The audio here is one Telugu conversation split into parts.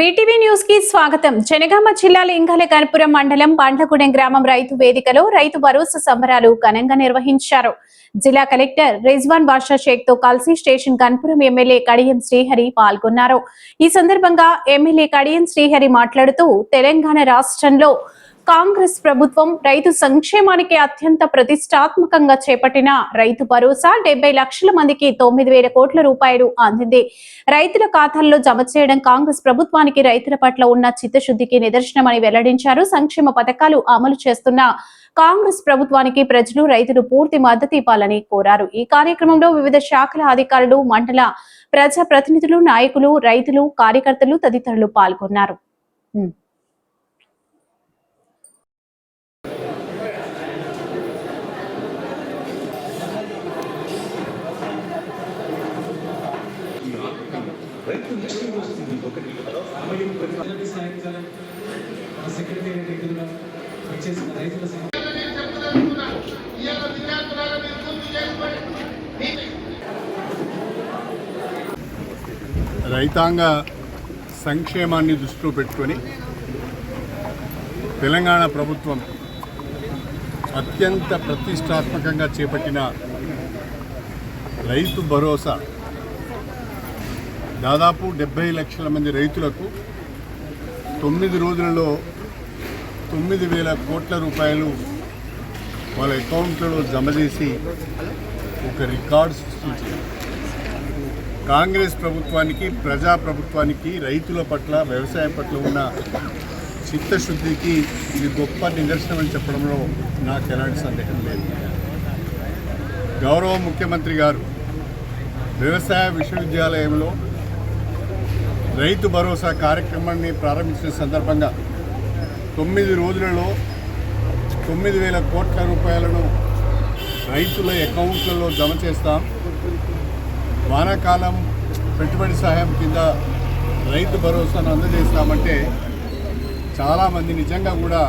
బీటీవీ న్యూస్కి స్వాగతం. జనగామ జిల్లా లింగాల కనపురం మండలం బండ్లగూడెం గ్రామం రైతు వేదికలో రైతు భరోసా సంబరాలు ఘనంగా నిర్వహించారు. జిల్లా కలెక్టర్ రిజ్వాన్ బాషా షేక్తో కలిసి స్టేషన్ కన్పురం ఎమ్మెల్యే కడియం శ్రీహరి పాల్గొన్నారు. ఈ సందర్భంగా ఎమ్మెల్యే కడియం శ్రీహరి మాట్లాడుతూ తెలంగాణ రాష్ట్రంలో కాంగ్రెస్ ప్రభుత్వం రైతు సంక్షేమానికి అత్యంత ప్రతిష్టాత్మకంగా చేపట్టిన రైతు భరోసా డెబ్బై లక్షల మందికి తొమ్మిది వేల కోట్ల రూపాయలు అందింది. రైతుల ఖాతాల్లో జమ చేయడం కాంగ్రెస్ ప్రభుత్వానికి రైతుల పట్ల ఉన్న చిత్తశుద్ధికి నిదర్శనమని వెల్లడించారు. సంక్షేమ పథకాలు అమలు చేస్తున్న కాంగ్రెస్ ప్రభుత్వానికి ప్రజలు రైతులు పూర్తి మద్దతు ఇవ్వాలని కోరారు. ఈ కార్యక్రమంలో వివిధ శాఖల అధికారులు మండల ప్రజా ప్రతినిధులు నాయకులు రైతులు కార్యకర్తలు తదితరులు పాల్గొన్నారు. రైతాంగ సంక్షేమాన్ని దృష్టిలో పెట్టుకొని తెలంగాణ ప్రభుత్వం అత్యంత ప్రతిష్టాత్మకంగా చేపట్టిన రైతు భరోసా దాదాపు డెబ్బై లక్షల మంది రైతులకు తొమ్మిది రోజులలో తొమ్మిది వేల కోట్ల రూపాయలు వాళ్ళ అకౌంట్లలో జమ చేసి ఒక రికార్డు సృష్టించారు. కాంగ్రెస్ ప్రభుత్వానికి ప్రజా ప్రభుత్వానికి రైతుల పట్ల వ్యవసాయం పట్ల ఉన్న చిత్తశుద్ధికి ఇది గొప్ప నిదర్శనం అని చెప్పడంలో నాకు ఎలాంటి సందేహం లేదు. గౌరవ ముఖ్యమంత్రి గారు వ్యవసాయ విశ్వవిద్యాలయంలో రైతు భరోసా కార్యక్రమాన్ని ప్రారంభించిన సందర్భంగా తొమ్మిది రోజులలో తొమ్మిది వేల కోట్ల రూపాయలను రైతుల అకౌంట్లలో జమ చేస్తాం. వానాకాలం పెట్టుబడి సహాయం కింద రైతు భరోసాను అందజేస్తామంటే చాలామంది నిజంగా కూడా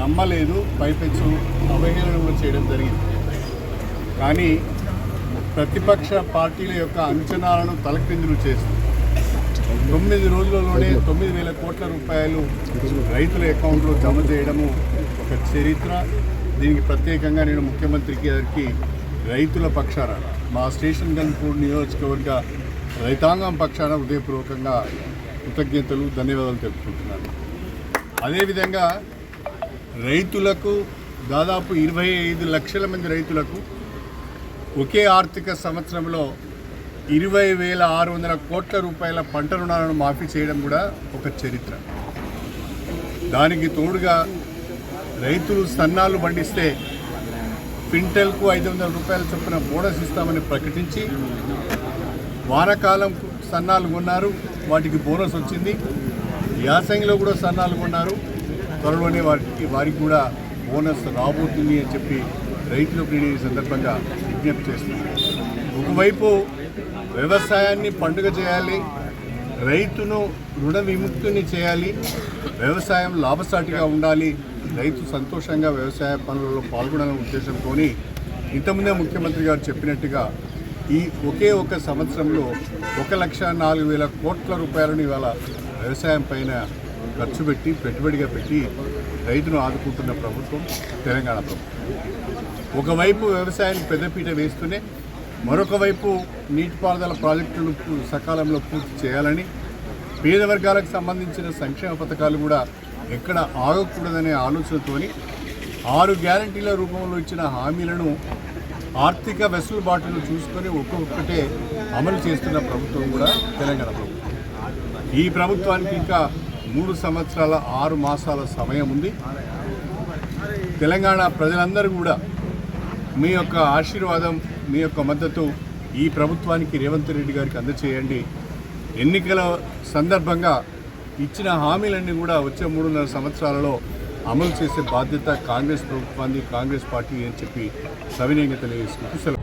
నమ్మలేదు పైపెచ్చు అవహేళన కూడా చేయడం జరిగింది. కానీ ప్రతిపక్ష పార్టీల యొక్క అంచనాలను తలక్రిందులు చేస్తుంది తొమ్మిది రోజులలోనే తొమ్మిది వేల కోట్ల రూపాయలు రైతుల అకౌంట్లో జమ చేయడము ఒక చరిత్ర. దీనికి ప్రత్యేకంగా నేను ముఖ్యమంత్రి గారికి రైతుల పక్షాన మా స్టేషన్ గన్పూర్ నియోజకవర్గ రైతాంగం పక్షాన హృదయపూర్వకంగా కృతజ్ఞతలు ధన్యవాదాలు తెలుపుకుంటున్నాను. అదేవిధంగా రైతులకు దాదాపు ఇరవై ఐదు లక్షల మంది రైతులకు ఒకే ఆర్థిక సంవత్సరంలో ఇరవై వేల ఆరు వందల కోట్ల రూపాయల పంట రుణాలను మాఫీ చేయడం కూడా ఒక చరిత్ర. దానికి తోడుగా రైతులు సన్నాలు పండిస్తే క్వింటల్కు ఐదు వందల రూపాయల చొప్పున బోనస్ ఇస్తామని ప్రకటించి వానకాలం సన్నాలు కొన్నారు వాటికి బోనస్ వచ్చింది. యాసంగిలో కూడా సన్నాలు కొన్నారు త్వరలోనే వారికి వారికి కూడా బోనస్ రాబోతుంది అని చెప్పి రైతులకు నేను ఈ సందర్భంగా విజ్ఞప్తి చేస్తున్నాను ఒకవైపు వ్యవసాయాన్ని పండుగ చేయాలి రైతును రుణ విముక్తిని చేయాలి వ్యవసాయం లాభసాటిగా ఉండాలి రైతు సంతోషంగా వ్యవసాయ పనులలో పాల్గొనాలనే ఉద్దేశంతో ఇంతకుముందే ముఖ్యమంత్రి గారు చెప్పినట్టుగా ఈ ఒకే ఒక సంవత్సరంలో ఒక లక్ష నాలుగు వేల కోట్ల రూపాయలను ఇవాళ వ్యవసాయం పైన ఖర్చు పెట్టి పెట్టుబడిగా పెట్టి రైతును ఆదుకుంటున్న ప్రభుత్వం తెలంగాణ ప్రభుత్వం. ఒకవైపు వ్యవసాయానికి పెద్దపీట వేస్తూనే మరొక వైపు నీటిపారుదల ప్రాజెక్టులు సకాలంలో పూర్తి చేయాలని పేద వర్గాలకు సంబంధించిన సంక్షేమ పథకాలు కూడా ఎక్కడ ఆగకూడదనే ఆలోచనతోని ఆరు గ్యారంటీల రూపంలో ఇచ్చిన హామీలను ఆర్థిక వెసులుబాటును చూసుకొని ఒక్కొక్కటే అమలు చేస్తున్న ప్రభుత్వం కూడా తెలంగాణ ప్రభుత్వం. ఈ ప్రభుత్వానికి ఇంకా మూడు సంవత్సరాల ఆరు మాసాల సమయం ఉంది. తెలంగాణ ప్రజలందరూ కూడా మీ యొక్క ఆశీర్వాదం మీ యొక్క మద్దతు ఈ ప్రభుత్వానికి రేవంత్ రెడ్డి గారికి అందచేయండి. ఎన్నికల సందర్భంగా ఇచ్చిన హామీలన్నీ కూడా వచ్చే మూడున్నర సంవత్సరాలలో అమలు చేసే బాధ్యత కాంగ్రెస్ ప్రభుత్వాన్ని కాంగ్రెస్ పార్టీ అని చెప్పి సవినయంగా తెలియజేసుకుంటూ